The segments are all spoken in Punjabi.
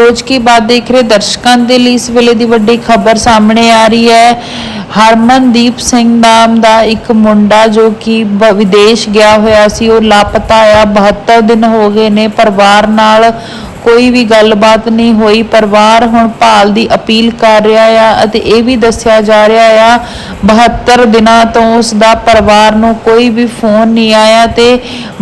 ਰੋਜ਼ ਕੀ ਬਾਤ ਦੇਖ ਰਹੇ ਦਰਸ਼ਕਾਂ ਦੇ ਲਈ ਇਸ ਵੇਲੇ ਦੀ ਵੱਡੀ ਖਬਰ ਸਾਹਮਣੇ ਆ ਰਹੀ ਹੈ। ਹਰਮਨਦੀਪ ਸਿੰਘ ਨਾਮ ਦਾ ਇੱਕ ਮੁੰਡਾ ਜੋ ਕਿ ਬ- ਵਿਦੇਸ਼ ਗਿਆ ਹੋਇਆ ਸੀ, ਉਹ ਲਾਪਤਾ ਆ 72 ਦਿਨ ਹੋ ਗਏ ਨੇ ਪਰਿਵਾਰ ਨਾਲ ਕੋਈ ਵੀ ਗੱਲਬਾਤ ਨਹੀਂ ਹੋਈ, ਪਰਿਵਾਰ ਹੁਣ ਭਾਲ ਦੀ ਅਪੀਲ ਕਰ ਰਿਹਾ ਆ ਅਤੇ ਇਹ ਵੀ ਦੱਸਿਆ ਜਾ ਰਿਹਾ ਆ 72 ਦਿਨਾਂ ਤੋਂ ਉਸ ਦਾ ਪਰਿਵਾਰ ਨੂੰ ਕੋਈ ਵੀ ਫੋਨ ਨਹੀਂ ਆਇਆ ਤੇ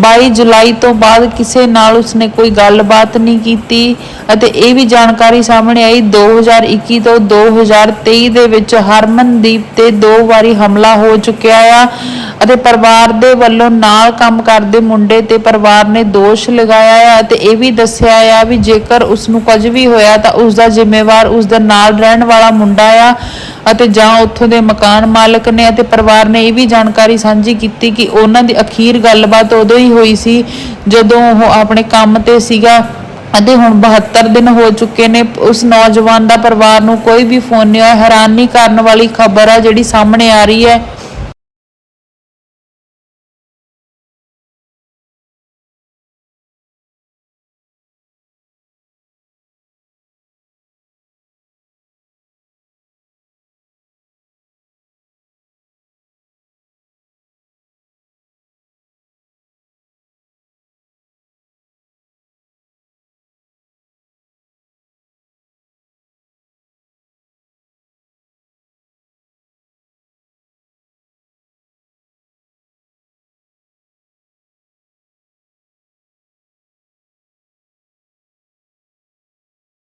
22 ਜੁਲਾਈ ਤੋਂ ਬਾਅਦ ਕਿਸੇ ਨਾਲ ਉਸਨੇ ਕੋਈ ਗੱਲਬਾਤ ਨਹੀਂ ਕੀਤੀ ਅਤੇ ਇਹ ਵੀ ਜਾਣਕਾਰੀ ਸਾਹਮਣੇ ਆਈ 2021 ਤੋਂ 2023 ਦੇ ਵਿੱਚ ਹਰਮਨਦੀਪ ਤੇ ਦੋ ਵਾਰੀ ਹਮਲਾ ਹੋ ਚੁੱਕਿਆ ਆ। ਅਤੇ ਪਰਿਵਾਰ ਦੇ ਵੱਲੋਂ ਨਾਲ ਕੰਮ ਕਰਦੇ ਮੁੰਡੇ ਤੇ ਪਰਿਵਾਰ ਨੇ ਦੋਸ਼ ਲਗਾਇਆ ਆ ਅਤੇ ਇਹ ਵੀ ਦੱਸਿਆ ਆ ਵੀ ਜੇਕਰ ਉਸ ਨੂੰ ਕੁਝ ਵੀ ਹੋਇਆ ਤਾਂ ਉਸ ਦਾ ਜ਼ਿੰਮੇਵਾਰ ਉਸ ਦੇ ਨਾਲ ਰਹਿਣ ਵਾਲਾ ਮੁੰਡਾ ਆ ਅਤੇ ਜਾਂ ਉੱਥੋਂ ਦੇ ਮਕਾਨ ਮਾਲਕ ਨੇ ਅਤੇ ਪਰਿਵਾਰ ਨੇ ਇਹ ਵੀ ਜਾਣਕਾਰੀ ਸਾਂਝੀ ਕੀਤੀ ਕਿ ਉਹਨਾਂ ਦੀ ਅਖੀਰ ਗੱਲਬਾਤ ਉਦੋਂ ਹੀ ਹੋਈ ਸੀ ਜਦੋਂ ਉਹ ਆਪਣੇ ਕੰਮ ਤੇ ਸੀਗਾ ਅਤੇ ਹੁਣ 72 ਦਿਨ ਹੋ ਚੁੱਕੇ ਨੇ। ਉਸ ਨੌਜਵਾਨ ਦਾ ਪਰਿਵਾਰ ਨੂੰ ਕੋਈ ਵੀ ਫੋਨ ਨਹੀਂ ਆਇਆ ਹੈਰਾਨੀ ਕਰਨ ਵਾਲੀ ਖਬਰ ਆ ਜਿਹੜੀ ਸਾਹਮਣੇ ਆ ਰਹੀ ਹੈ।